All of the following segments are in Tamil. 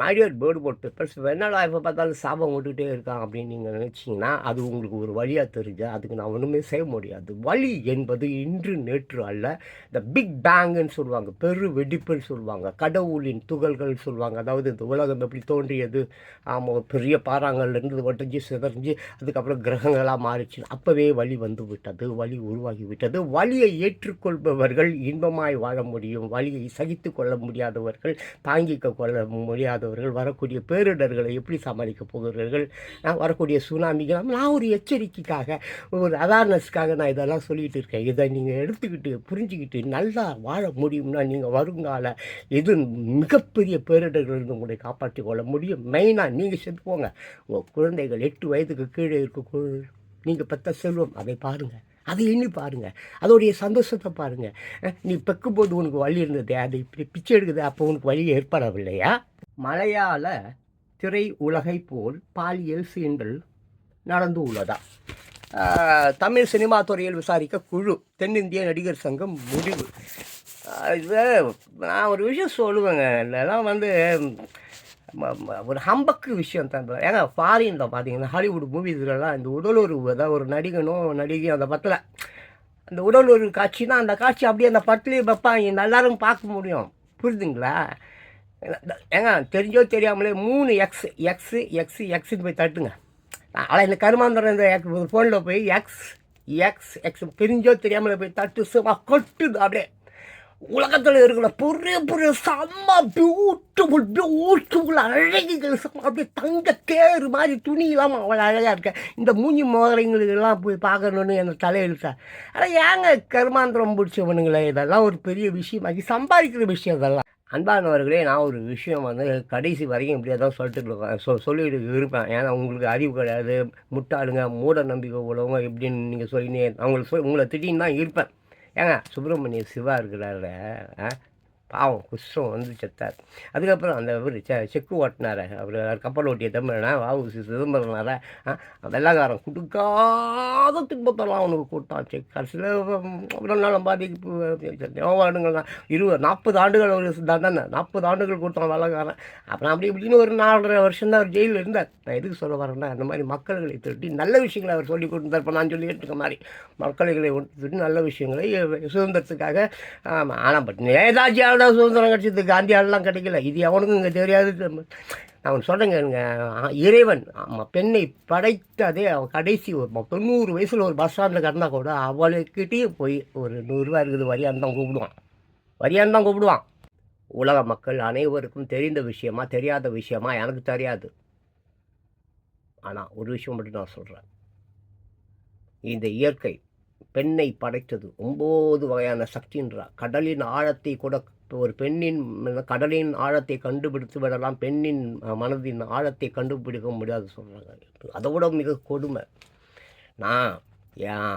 மாடியர் பேர்டு போட் பேப்பர்ஸ் என்னடா எப்போ பார்த்தாலும் சாபம் விட்டுட்டே இருக்கான் அப்படின்னு நீங்கள் நினச்சிங்கன்னா அது உங்களுக்கு ஒரு வழியாக தெரிஞ்சு அதுக்கு நான் ஒன்றுமே செய்ய முடியாது. வழி என்பது இன்று நேற்று அல்ல. இந்த பிக் பேங்குன்னு சொல்லுவாங்க. பெரு வெடிப்புன்னு சொல்லுவாங்க. கடவுளின் துகள்கள் சொல்லுவாங்க. அதாவது இந்த உலகம் எப்படி தோன்றியது? ஆமாம் பெரிய பாறாங்கல்லேருந்து ஒட்டஞ்சு சிதறிஞ்சு அதுக்கப்புறம் கிரகங்களாக மாறிச்சு அப்போவே வழி வந்து விட்டது. வழி உருவாகி விட்டது. வழியை ஏற்றுக்கொள்பவர்கள் இன்பமாய் வாழ முடியும். வழியை சகித்து கொள்ள முடியாதவர்கள் தாங்கிக்க கொள்ள முடியாதவர்கள் வரக்கூடிய பேரிடர்களை எப்படி சமாளிக்க போகிறார்கள்? நான் வரக்கூடிய சுனாமிகள் நான் ஒரு எச்சரிக்கைக்காக ஒரு அவேர்னஸ்க்காக நான் இதெல்லாம் சொல்லிகிட்டு இருக்கேன். இதை நீங்கள் எடுத்துக்கிட்டு புரிஞ்சுக்கிட்டு நல்லா வாழ முடியும்னா நீங்கள் வருங்கால எது மிகப்பெரிய பேரிடர்களிலிருந்து உங்களை காப்பாற்றிக் கொள்ள முடியும். மெயினாக நீங்கள் செத்து போங்க. உங்கள் குழந்தைகள் எட்டு வயதுக்கு கீழே இருக்க நீங்கள் பெற்ற செல்வம். அதை பாருங்கள் அதை எண்ணி பாருங்கள் அதோடைய சந்தோஷத்தை பாருங்கள் நீ பெக்கும்போது உனக்கு வழி இருந்தது. அது இப்படி பிச்சை எடுக்குது அப்போ உனக்கு வழி ஏற்படவில்லையா? மலையாள திரை உலகை போல் பாலியல் சீண்டல் நடந்து உள்ளதா தமிழ் சினிமா துறையில் விசாரிக்க குழு தென்னிந்திய நடிகர் சங்கம் முடிவு. இது நான் ஒரு விஷயம் சொல்லுவேங்க. இதெல்லாம் வந்து ம- ஒரு ஹம்பக்கு விஷயம் தான். ஏங்க ஃபாரினில் பார்த்தீங்கன்னா ஹாலிவுட் மூவிஸ்லாம் இந்த உடலுறவு அதாவது ஒரு நடிகனும் நடிகையும் அந்த படத்தில் அந்த உடலுறவு காட்சினா அந்த காட்சி அப்படியே அந்த படத்துலேயே வைப்பாங்க. எல்லாரும் பார்க்க முடியும். புரிதுங்களா ஏங்க தெரிஞ்சோ தெரியாமலே மூணு எக்ஸ் எக்ஸு எக்ஸு எக்ஸுன்னு போய் தட்டுங்க. ஆனால் இந்த கருமாந்திரம் இந்த ஃபோனில் போய் எக்ஸ் எக்ஸ் எக்ஸ் தெரிஞ்சோ தெரியாமலே போய் தட்டு சும்மா கொட்டுது அப்படியே. உலகத்தில் இருக்கிற பெரிய பெரிய செம்ம பியூட்டிஃபுல் பியூட்டிஃபுல் அழகிகள் செம்ம அப்படியே தங்க தேர் மாதிரி துணி இல்லாமல் அவ்வளோ அழகாக இருக்க. இந்த மூஞ்சி மோதலைங்களுக்கெல்லாம் போய் பார்க்கணுன்னு எனக்கு தலையெழுத்தா ஆனால் ஏங்க கருமாந்திரம் பிடிச்சவனுங்களே இதெல்லாம் ஒரு பெரிய விஷயமாக்கி சம்பாதிக்கிற விஷயம் இதெல்லாம். அன்பானவர்களே நான் ஒரு விஷயம் வந்து கடைசி வரைக்கும் இப்படியே தான் சொல்லிட்டு சொ சொல்லிட்டு இருப்பேன். ஏன்னா உங்களுக்கு அறிவு கிடையாது. முட்டாளுங்க மூட நம்பிக்கை உள்ளவங்க எப்படின்னு நீங்கள் சொல்லினே அவங்களுக்கு சொல் உங்களை திட்டின்னு தான் இருப்பேன். ஏங்க சுப்பிரமணிய சிவா இருக்கிறாரு ஆ, பாவம் குஷ்டம் வந்து செத்தார் அதுக்கப்புறம் அந்த இவர் செ செக்கு ஓட்டினார். அவர் கப்பல் ஓட்டிய தமிழனா வாவு சிதம்பரனார வெள்ளக்காரன் கொடுக்காத துன்பத்தெல்லாம் அவனுக்கு கொடுத்தான். செக் கடைசியில் அவ்வளோ நாள் பாதிப்பு ஆண்டுங்கள்லாம் இருபது நாற்பது ஆண்டுகள் அவர் தானே நாற்பது ஆண்டுகள் கொடுத்தான் வெள்ளக்காரன். அப்புறம் அப்படி இப்படின்னு ஒரு நாலரை வருஷம் தான் அவர் ஜெயிலில் இருந்தார். நான் எதுக்கு சொல்ல வரேன்னா அந்த மாதிரி மக்களை திருட்டி நல்ல விஷயங்களை அவர் சொல்லி கொடுத்தார் இப்போ நான் சொல்லிட்டு இருக்க மாதிரி மக்களை திருட்டி நல்ல விஷயங்களை சுதந்திரத்துக்காக ஆமாம் ஆனால் பட் நேதாஜியால் தான் சுதந்திரம் கிடைச்சது? காந்தியாலெலாம் கிடைக்கல. இது அவனுக்கும் இங்கே தெரியாது. நான் சொல்கிறேங்க இறைவன் ஆமாம் பெண்ணை படைத்ததே அவன் கடைசி ஒரு தொண்ணூறு வயசில் ஒரு பஸ் ஸ்டாண்டில் கிடந்தா கூட அவளுக்கிட்டேயும் போய் ஒரு நூறுரூவா இருக்குது வரியான்னு தான் கூப்பிடுவான். வரியான் தான் கூப்பிடுவான். உலக மக்கள் அனைவருக்கும் தெரிந்த விஷயமா தெரியாத விஷயமா எனக்கு தெரியாது. ஆனால் ஒரு விஷயம் மட்டும் நான் சொல்கிறேன் இந்த இயற்கை பெண்ணை படைத்தது. ஒம்பது வகையான சக்தின்றா கடலின் ஆழத்தை கூட ஒரு பெண்ணின் கடலின் ஆழத்தை கண்டுபிடித்து விடலாம். பெண்ணின் மனதின் ஆழத்தை கண்டுபிடிக்க முடியாது சொல்கிறாங்க அதை விட மிக கொடுமை. நான் என்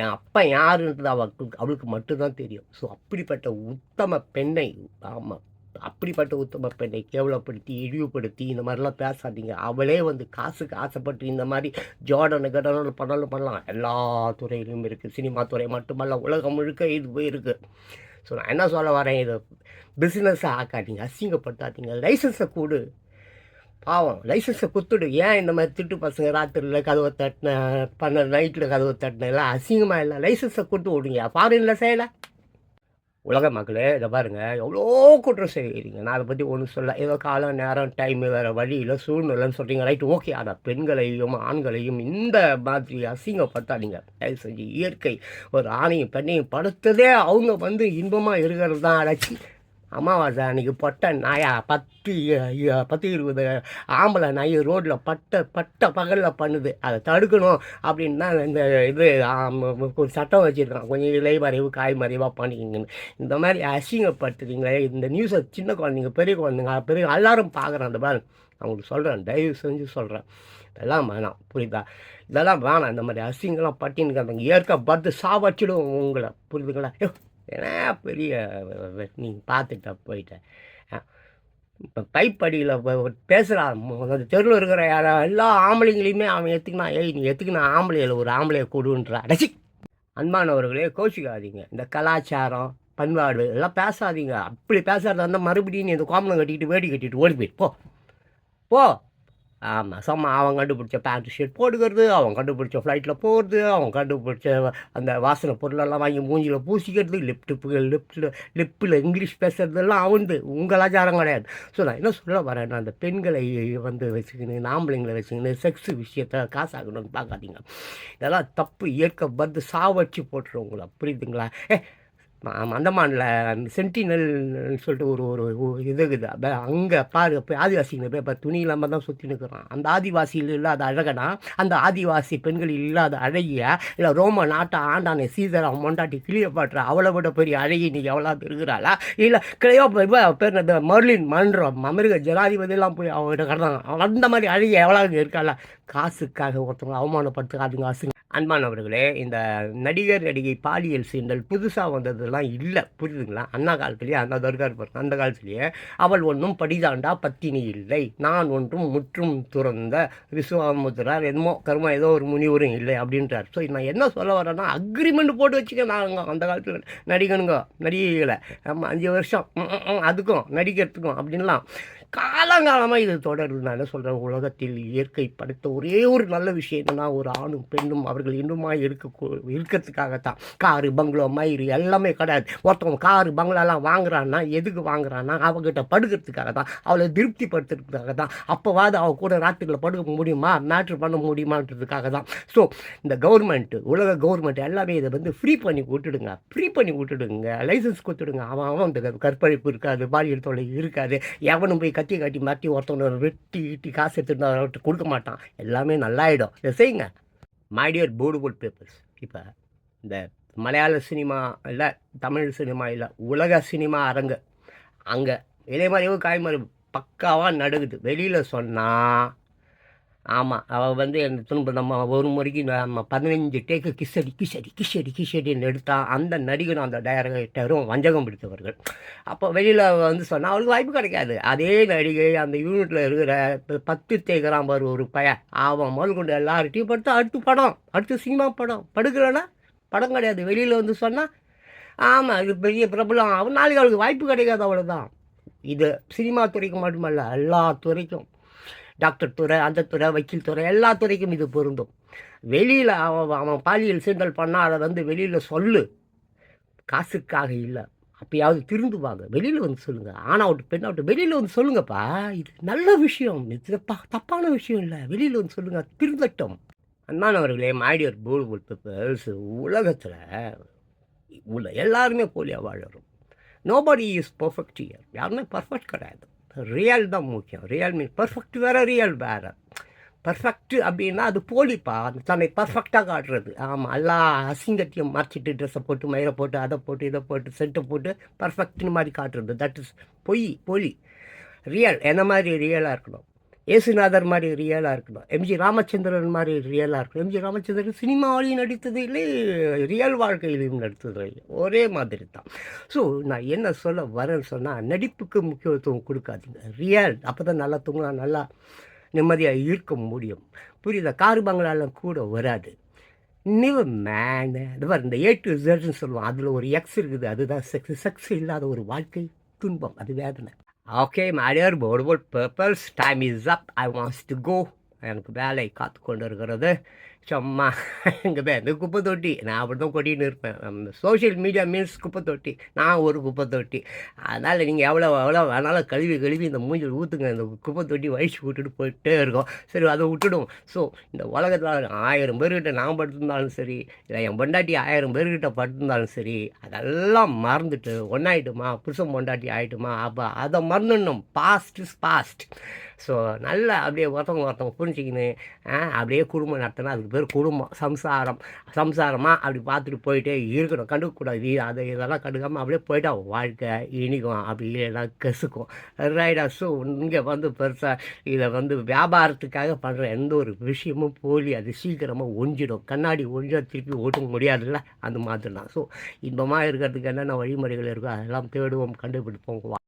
என் அப்பா யாருன்றது அவளுக்கு அவளுக்கு மட்டும்தான் தெரியும். ஸோ அப்படிப்பட்ட உத்தம பெண்ணை ஆமாம் அப்படிப்பட்ட உத்தம பெண்ணை கேவலப்படுத்தி இழிவுபடுத்தி இந்த மாதிரிலாம் பேசாதீங்க. அவளே வந்து காசுக்கு ஆசைப்பட்டு இந்த மாதிரி ஜோடனு கடனு பண்ணலும் பண்ணலாம். எல்லா துறையிலும் இருக்குது சினிமா துறை மட்டுமல்ல உலகம் முழுக்க இது போய் ஸோ நான் என்ன சொல்ல வரேன்? இதை பிஸ்னஸை ஆக்காதீங்க. அசிங்கப்படுத்தாதீங்க. லைசன்ஸை கொடு. பாவம். லைசன்ஸை குத்துடு. ஏன் இந்த மாதிரி திட்டு பசங்க ராத்திரியில் கதவை தட்டின பண்ண நைட்டில் கதவை தட்டின அசிங்கமாக இல்லை. லைசன்ஸை கொடுத்து விடுங்க. ஃபாரினில் செய்யலை. உலக மக்களே இதை பாருங்கள் எவ்வளோ குற்றம் செய்கிறீங்க? நான் அதை பற்றி ஒன்றும் சொல்ல ஏதோ காலம் நேரம் டைம் வேறு வழியில் சூழ்நிலைன்னு சொல்கிறீங்க ரைட் ஓகே ஆனால் பெண்களையும் ஆண்களையும் இந்த மாதிரி அசிங்கப்படுத்தாதீங்க. தயவு செஞ்சு இயற்கை ஒரு ஆணையும் பெண்ணையும் படுத்ததே அவங்க வந்து இன்பமாக இருக்கிறது தான். அடைச்சி அமாவாசை அன்றைக்கி பொட்டை நாயா பத்து பத்து இருபது ஆம்பளை நாய் ரோட்டில் பட்ட பட்ட பகலில் பண்ணுது. அதை தடுக்கணும் அப்படின்னு தான் இந்த இது ஒரு சட்டம் வச்சுருக்கான் கொஞ்சம் இலை மறைவு காய் மறைவாக பண்ணிக்கிங்கன்னு. இந்த மாதிரி அசிங்கப்படுத்துறீங்களே. இந்த நியூஸை சின்ன குழந்தைங்க பெரிய குழந்தைங்க பெரிய எல்லாரும் பார்க்குறேன் அந்த பாருங்க. அவங்களுக்கு சொல்கிறேன் தயவு செஞ்சு சொல்கிறேன் இதெல்லாம் வேணாம். புரியுதா? இதெல்லாம் வேணாம். இந்த மாதிரி அசிங்கெல்லாம் பட்டின்னு அந்த ஏற்க பார்த்து சாவச்சிடும் உங்களை. புரியுதுங்களா? ஐயோ, ஏன்னா பெரிய நீங்கள் பார்த்துட்ட போயிட்டேன் இப்போ பைப்படியில் பேசுகிறான் அந்த தெருவில் இருக்கிற யாரா எல்லா ஆம்பளைங்களையுமே அவன் எத்துக்கினா ஏய் நீ எத்துக்கினா ஆம்பளையில் ஒரு ஆம்பளையை கொடுன்ற. அடைச்சி அன்பானவர்களே கோச்சிக்காதீங்க இந்த கலாச்சாரம் பண்பாடு எல்லாம் பேசாதீங்க. அப்படி பேசுறதா இருந்தால் மறுபடியும் நீ இந்த கோமலம் கட்டிக்கிட்டு வேடி கட்டிட்டு ஓடி போயிட்டு போ. போ. ஆமாம் சும்மா அவன் கண்டுபிடிச்ச பேண்ட் ஷர்ட் போட்டுக்கிறது அவன் கண்டுபிடிச்ச ஃப்ளைட்டில் போகிறது அவன் கண்டுபிடிச்ச அந்த வாசனை பொருளெல்லாம் வாங்கி மூஞ்சியில் பூசிக்கிறது லிப்டிப்பு லிப்டில் லிப்பில் இங்கிலீஷ் பேசுறதெல்லாம் அவந்து உங்கள் கலாச்சாரம் கிடையாது. ஸோ நான் என்ன சொல்ல வரேன்னா அந்த பெண்களை வந்து வச்சுக்கின்னு ஆம்பளைங்களை வச்சுக்கின்னு செக்ஸ் விஷயத்த காசாகணும்னு பார்க்காதீங்க. இதெல்லாம் தப்பு இயற்கை வந்து சாவடிச்சு போட்டுருவோங்களா புரியுதுங்களா? ஏ அந்தமானில் சென்டினல் சொல்லிட்டு ஒரு ஒரு இது இருக்குது. அப்போ அங்கே பாரு போய் ஆதிவாசிங்க போய் இப்போ துணி இல்லாமல் தான் சுற்றி நிற்கிறான் அந்த ஆதிவாசியில் இல்லாத அழகனா அந்த ஆதிவாசி பெண்கள் இல்லாத அழகிய இல்லை ரோம நாட்டை ஆண்டானே சீதரா மொண்டாட்டி கிளியப்பாட்டுற அவளை விட பெரிய அழகி நீ எவ்வளோ இருக்கிறாளா? இல்லை கிளையோ பேர் இந்த மர்லின் மன்றம் அமெரிக்க ஜனாதிபதியெல்லாம் போய் அவங்ககிட்ட கடந்தாங்க. அந்த மாதிரி அழகி எவ்வளோ இருக்காளா? காசுக்காக ஒருத்தவங்க அவமானப்படுத்துக்காதுங்க அசுங்க அன்பானவர்களே இந்த நடிகர் நடிகை பாலியல் சீண்டல் புதுசாக வந்ததெல்லாம் இல்லை. புரியுதுங்களா? அண்ணா காலத்துலேயே அந்த தர்கார் பாருங்க அந்த காலத்துலேயே அவள் ஒன்றும் படிதாண்டா பத்தினி இல்லை. நான் ஒன்றும் முற்றும் துறந்த விஸ்வாமுத்திரார் என்னமோ கர்மா ஏதோ ஒரு முனிவரும் இல்லை அப்படின்றார். ஸோ நான் என்ன சொல்ல வரேன்னா அக்ரிமெண்ட் போட்டு வச்சுக்க நாங்க அந்த காலத்தில் நடிகனுங்க நடிகைகளை. நம்ம அஞ்சு வருஷம் அதுக்கும் நடிக்கிறதுக்கும் அப்படின்லாம். காலங்காலமாக இது தொடருது. நான் என்ன சொல்கிறேன் உலகத்தில் இயற்கை படுத்த ஒரே ஒரு நல்ல விஷயம் என்னன்னா ஒரு ஆணும் பெண்ணும் அவர்கள் இன்னுமா இருக்க இருக்கிறதுக்காகத்தான். காரு பங்களோ மயிறு எல்லாமே கிடையாது. ஒருத்தவங்க காரு பங்களாலாம் வாங்குறான்னா எதுக்கு வாங்குறான்னா அவங்ககிட்ட படுக்கிறதுக்காக தான் அவளை திருப்திப்படுத்துறதுக்காக தான் அப்போவாது அவ கூட ராத்திரியில் படுக்க முடியுமா? மேட்ரு பண்ண முடியுமான்றதுக்காக தான் ஸோ இந்த கவர்மெண்ட்டு உலக கவர்மெண்ட் எல்லாமே இதை வந்து ஃப்ரீ பண்ணி விட்டுடுங்க. ஃப்ரீ பண்ணி விட்டுடுங்க. லைசன்ஸ் கொடுத்துடுங்க. அவன் அவன் இந்த கற்பழிப்பு இருக்காது. பாலியல் தொலை இருக்காது. எவனும் போய் கத்தி காட்டி மாட்டி ஒருத்தவங்க வெட்டி ஈட்டி காசு எடுத்துகிட்டு அவர்கிட்ட கொடுக்க மாட்டான். எல்லாமே நல்லாயிடும். இதை செய்யுங்க. மைடியர் போர்டுபோர்ட் பேப்பர்ஸ் இப்போ இந்த மலையாள சினிமா இல்லை தமிழ் சினிமா இல்லை உலக சினிமா அரங்கு அங்கே இதே மாதிரி காய்மறு பக்காவாக நடுகுது. வெளியில் சொன்னால் ஆமாம் அவள் வந்து அந்த திரும்ப நம்ம ஒரு முறைக்கு நம்ம பதினஞ்சு டேக்கு கிசடி கிசடி கிசடி கிஷடின்னு எடுத்தால் அந்த நடிகரும் அந்த டைரக்டரும் வஞ்சகம் பிடித்தவர்கள். அப்போ வெளியில் வந்து சொன்னால் அவளுக்கு வாய்ப்பு கிடைக்காது. அதே நடிகை அந்த யூனிட்டில் இருக்கிற பத்து தேக்கிறான் பாரு ஒரு பையன் அவன் முதல் கொண்டு எல்லார்ட்டையும் படுத்து அடுத்து படம் அடுத்து சினிமா படம். படுக்கலைன்னா படம் கிடையாது. வெளியில் வந்து சொன்னால் ஆமாம் இது பெரிய பிரபலம். அவன் நாளைக்கு அவளுக்கு வாய்ப்பு கிடைக்காது அவ்வளோதான் இது சினிமா துறைக்கு மட்டுமல்ல எல்லா துறைக்கும். டாக்டர் துறை அந்த துறை வக்கீல் துறை எல்லா துறைக்கும் இது பொருந்தும். வெளியில் அவன் அவன் பாலியல் சீண்டல் பண்ணால் அதை வந்து வெளியில் சொல்லு. காசுக்காக இல்லை. அப்பயாவது திருந்துவாங்க வெளியில் வந்து சொல்லுங்கள் ஆணாவட்டு பெண்ணாவட்டு வெளியில் வந்து சொல்லுங்கப்பா. இது நல்ல விஷயம். இது தப்பா- தப்பான விஷயம் இல்லை. வெளியில் வந்து சொல்லுங்கள் திருந்தட்டும். அன்பானவர்களே மைடியர் போல்புல் பேப்பர்ஸ் உலகத்தில் உள்ள எல்லாருமே போலியாக வாழறோம். நோபடி இஸ் பர்ஃபெக்ட் இயர் யாருமே பர்ஃபெக்ட் கிடையாது. ரியல் தான் முக்கியம். ரியல் மீன் பர்ஃபெக்ட் வேறு ரியல் வேறு. பர்ஃபெக்ட் அப்படின்னா அது போலிப்பா அந்த தன்னை பர்ஃபெக்டாக காட்டுறது. ஆமாம் எல்லா அசிங்கத்தையும் மறைச்சிட்டு ட்ரெஸ்ஸை போட்டு மயிரை போட்டு அதை போட்டு இதை போட்டு செட்டை போட்டு பர்ஃபெக்ட்னு மாதிரி காட்டுறது. தட் இஸ் பொய் போலி. ரியல் என்ன மாதிரி ரியலாக இருக்கணும்? ஏசுநாதர் மாதிரி ரியலாக இருக்கணும். எம்ஜி ராமச்சந்திரன் மாதிரி ரியலாக இருக்கணும். எம்ஜி ராமச்சந்திரன் சினிமாவிலையும் நடித்தது இல்லை ரியல் வாழ்க்கையிலையும் நடித்தது இல்லை ஒரே மாதிரி தான் ஸோ நான் என்ன சொல்ல வரேன்னு சொன்னால் நடிப்புக்கு முக்கியத்துவம் கொடுக்காதீங்க. ரியல் அப்போ தான் நல்லா தூங்கலாம் நல்லா நிம்மதியாக இருக்க முடியும். புரியுதா? காரு பங்களாலாம் கூட வராது. நிவ மேன் இது இந்த ஏ டு ஜெட்னு சொல்லுவோம். அதில் ஒரு எக்ஸ் இருக்குது. அதுதான் செக்ஸ் செக்ஸ் இல்லாத ஒரு வாழ்க்கை துன்பம். அது வேதனை. Okay, my dear board, purple's time is up. I wants to go. எனக்கு வேலை காத்து கொண்டு இருக்கிறது. சும்மா இங்கே தான் இந்த குப்பை தொட்டி நான் அப்படி தான் கொட்டின்னு இருப்பேன். சோஷியல் மீடியா மீன்ஸ் குப்பை தொட்டி நான் ஒரு குப்பை தொட்டி அதனால் நீங்கள் எவ்வளோ எவ்வளோ வேணாலும் கழுவி கழுவி இந்த மூஞ்சில் ஊற்றுங்க இந்த குப்பை தொட்டி வழிச்சு விட்டுட்டு போயிட்டே இருக்கோம். சரி அதை விட்டுடும். ஸோ இந்த உலகத்தில் ஆயிரம் பேர்கிட்ட நான் படுத்திருந்தாலும் சரி இல்லை என் பொண்டாட்டி ஆயிரம் பேர்கிட்ட படுத்திருந்தாலும் சரி அதெல்லாம் மறந்துட்டு ஒன்றாயிட்டுமா புருஷன் பொண்டாட்டி ஆகிட்டுமா அப்போ அதை மறந்துடணும். பாஸ்ட் இஸ் பாஸ்ட் ஸோ நல்லா அப்படியே ஒருத்தவங்க ஒருத்தவங்க புரிஞ்சிக்கின்னு அப்படியே குடும்பம் நடத்தினா அதுக்கு பேர் குடும்பம் சம்சாரம். சம்சாரமாக அப்படி பார்த்துட்டு போயிட்டே இருக்கணும். கண்டுக்கக்கூடாது. அதை இதெல்லாம் கண்டுக்காமல் அப்படியே போயிட்டா வாழ்க்கை இனிக்கும். அப்படி இல்லைன்னா கசுக்கும். ரைடா ஸோ இங்கே வந்து பெருசாக இதை வந்து வியாபாரத்துக்காக பண்ணுற எந்த ஒரு விஷயமும் போலி அது சீக்கிரமாக ஒஞ்சிடும். கண்ணாடி ஒழிஞ்சா திருப்பி ஓட்ட முடியாதுல்ல? அந்த மாதிரி தான். ஸோ இன்பமாக இருக்கிறதுக்கு என்னென்ன வழிமுறைகள் இருக்கோ அதெல்லாம் தேடுவோம் கண்டுபிடிப்போம்.